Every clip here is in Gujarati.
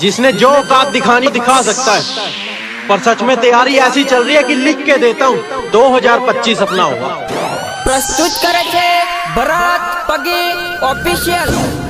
जिसने जो औकात दिखानी दिखा सकता है। पर सच में तैयारी ऐसी चल रही है कि लिख के देता हूँ। 2025 अपना होगा। प्रस्तुत करे बरात पगे पगी ऑफिशियल।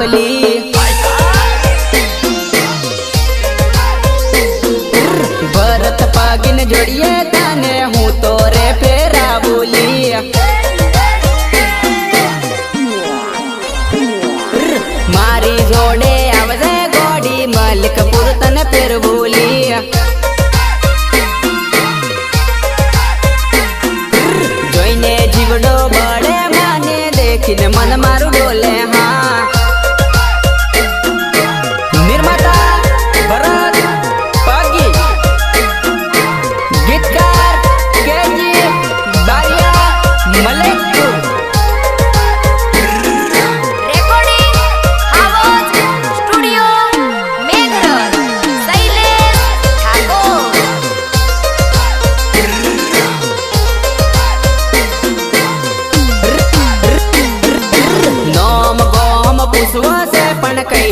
આવલી ભરત પગીને જોડીએ તને હું તો રે ફેરાવુલી. મારી જોડે આવજે ગોડી મલકપુર તને ફેરવુલી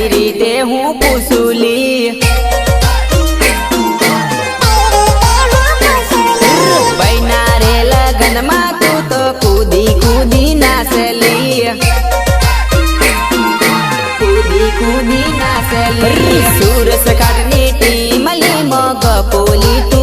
કઈ રીતે હું પૂછુલી. બૈના લગનમાં તું તો કૂદી કૂદી નાસલી. કૂદી કૂદી નાસલી. સુરસ કાટની ટીમલી મગ પોલી તું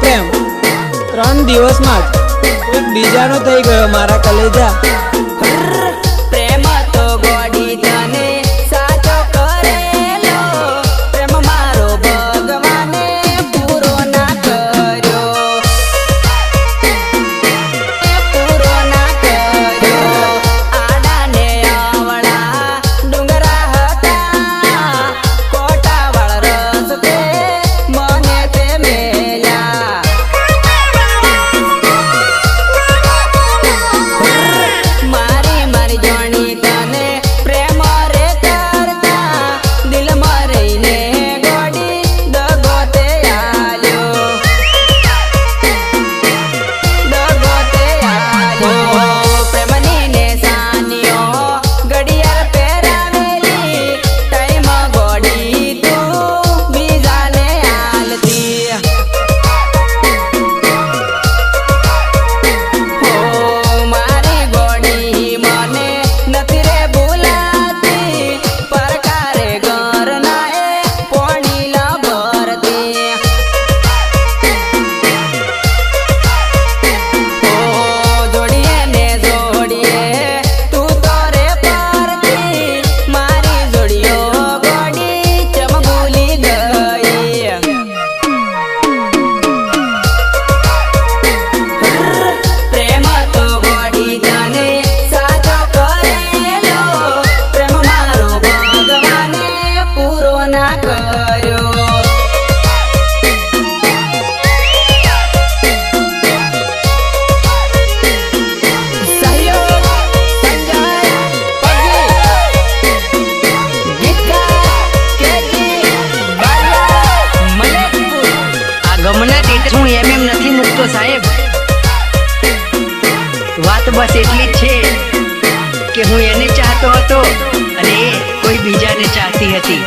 પ્રેમ ત્રણ દિવસમાં જ બીજાનો થઈ ગયો મારા કલેજા. મને ટેન્શન હું એમ એમ નથી મૂકતો સાહેબ વાત બસ એટલી જ છે કે હું એને ચાહતો હતો અને એ કોઈ બીજાને ચાહતી હતી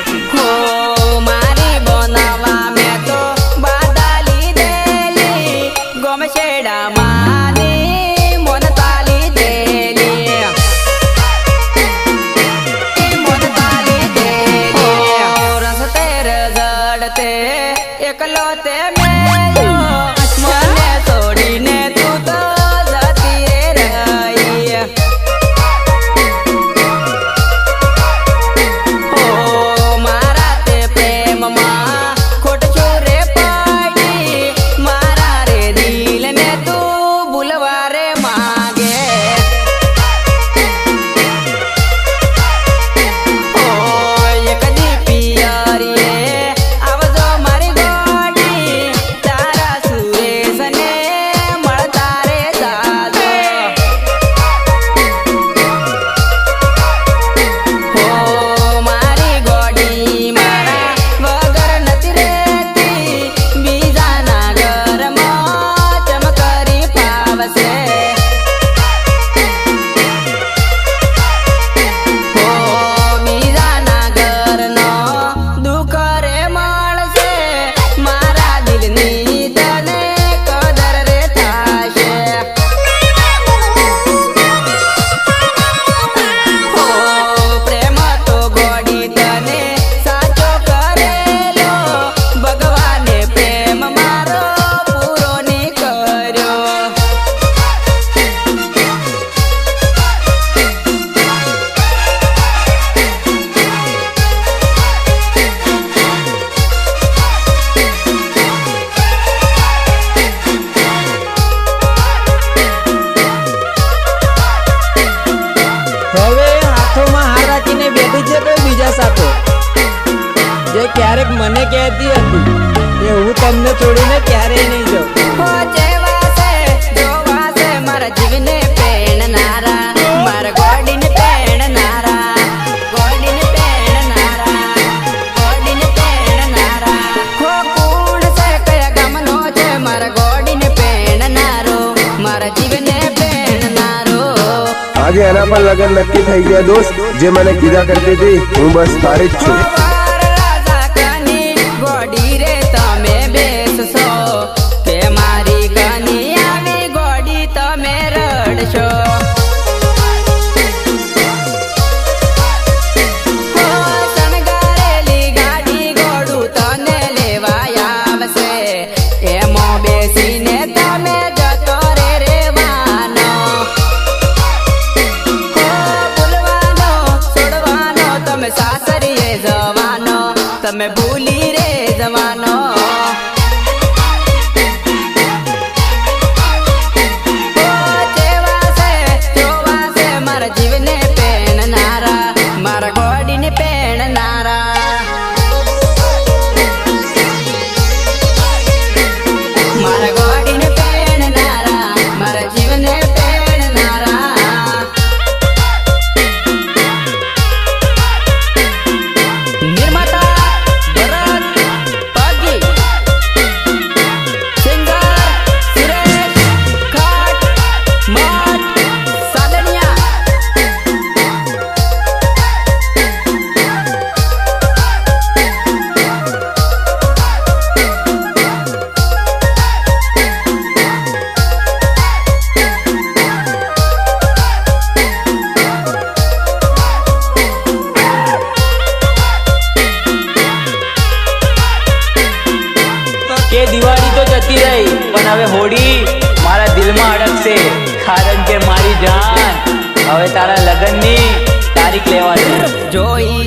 આજે એના પર લગન નક્કી થઈ ગયા દોસ્ત જે મને કીધા કરતી હતી હું બસ તારી જ છું તમે સાસરીએ જવાનો. તમે ભૂલી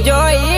yo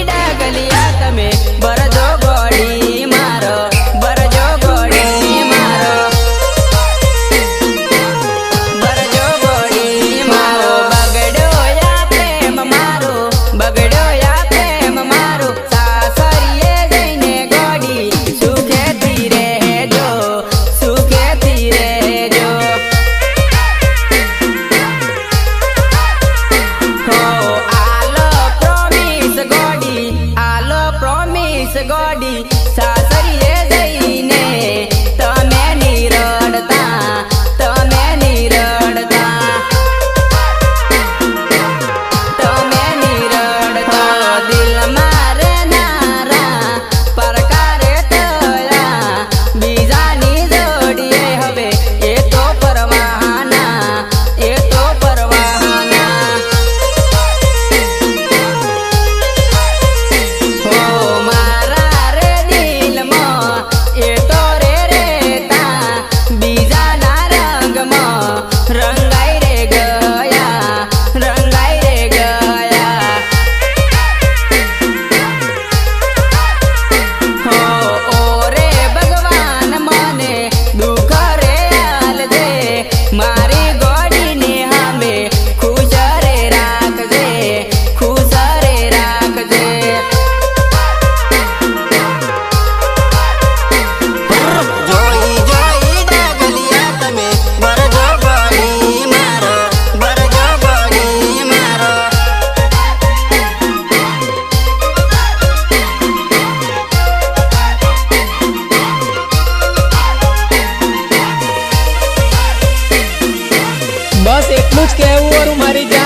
Você é curte que é o marido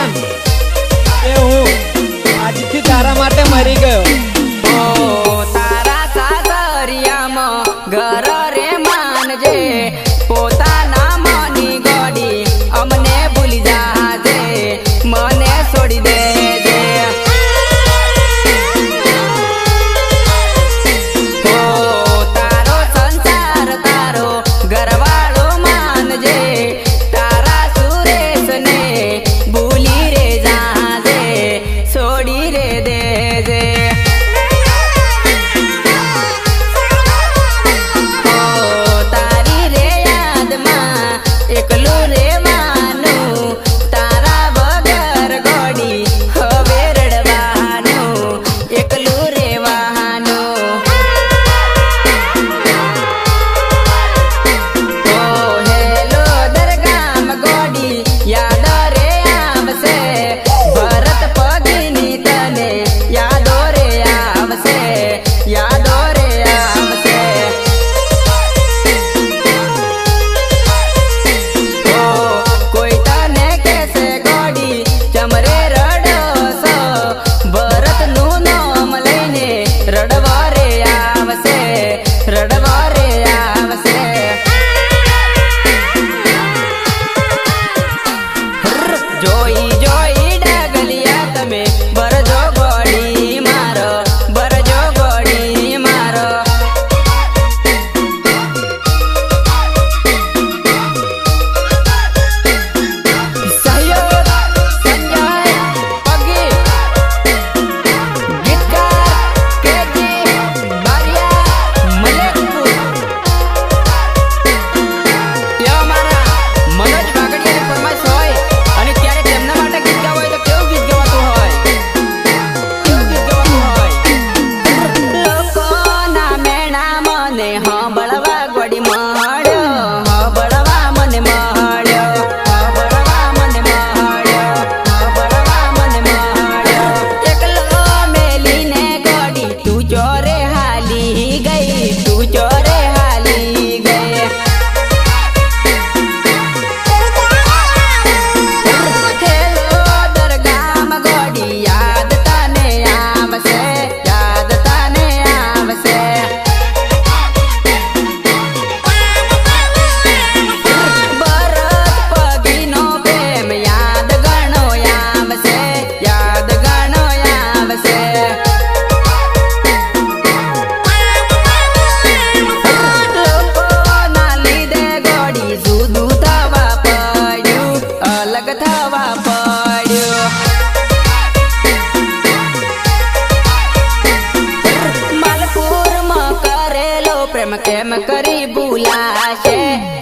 केम केम करी बुलाशे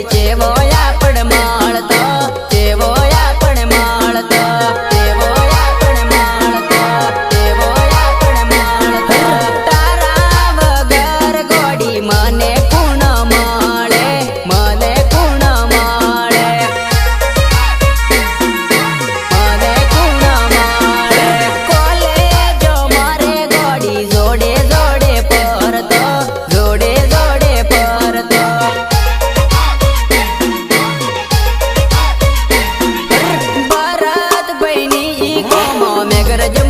படிச்சேவோ ઈ કોમો મેઘરજ